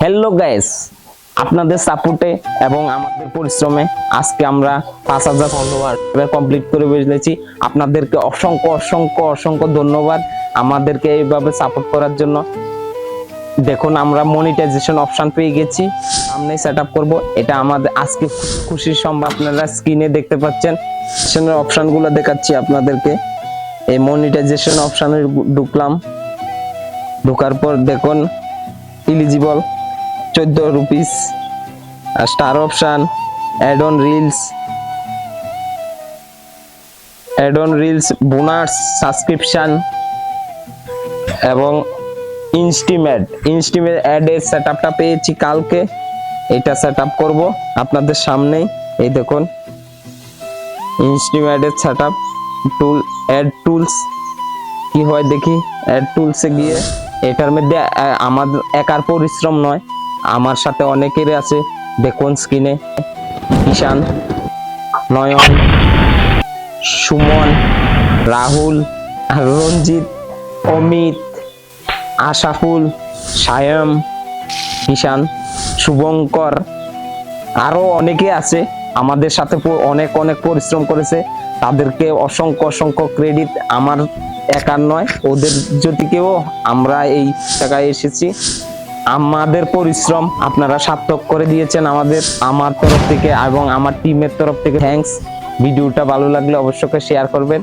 Hello guys আপনাদের সাপোর্টে এবং আমাদের পরিশ্রমে আজকে আমরা পাঁচ হাজার ফলোয়ার কমপ্লিট করে বসেছি আপনাদেরকে অসংখ্য অসংখ্য অসংখ্য ধন্যবাদ আমাদেরকে এইভাবে সাপোর্ট করার জন্য। দেখুন, আমরা মনিটাইজেশন অপশন পেয়ে গেছি। সামনে সেট আপ করব। এটা আমাদের আজকে খুশির সম্ভব আপনারা স্ক্রিনে দেখতে পাচ্ছেন। অপশনগুলো দেখাচ্ছি আপনাদেরকে। এই মনিটাইজেশন অপশানে ঢুকলাম। ঢোকার পর দেখুন ইলিজিবল চোদ্দ rupees R star option add on reels add on reels bonus subscription এবং ইনস্টিমেট ইনস্টিমেট অ্যাডের সেট আপটা পেয়েছি কালকে, এটা সেট আপ করব আপনাদের সামনেই, এই দেখুন ইনস্টিমেটের set up tool add tools কি হয় দেখি অ্যাড টুলসে গিয়ে, এটার মধ্যে আমার একার পরিশ্রম নয় আমার সাথে অনেকের আছে। দেখুন স্ক্রিনে কিষান নয়ন, সুমন, রাহুল, রঞ্জিত, অমিত, আশাফুল, সায়ম কিষান শুভঙ্কর। আরও অনেকে আছে। আমাদের সাথে অনেক অনেক পরিশ্রম করেছে। তাদেরকে অসংখ্য অসংখ্য ক্রেডিট আমার একার নয়। ওদের যদিকেও আমরা এই জায়গায় এসেছি আমাদের পরিশ্রম আপনারা সার্থক করে দিয়েছেন আমাদের, আমার তরফ থেকে এবং আমার টিমের তরফ থেকে। থ্যাংকস ভিডিওটা ভালো লাগলে অবশ্যই শেয়ার করবেন।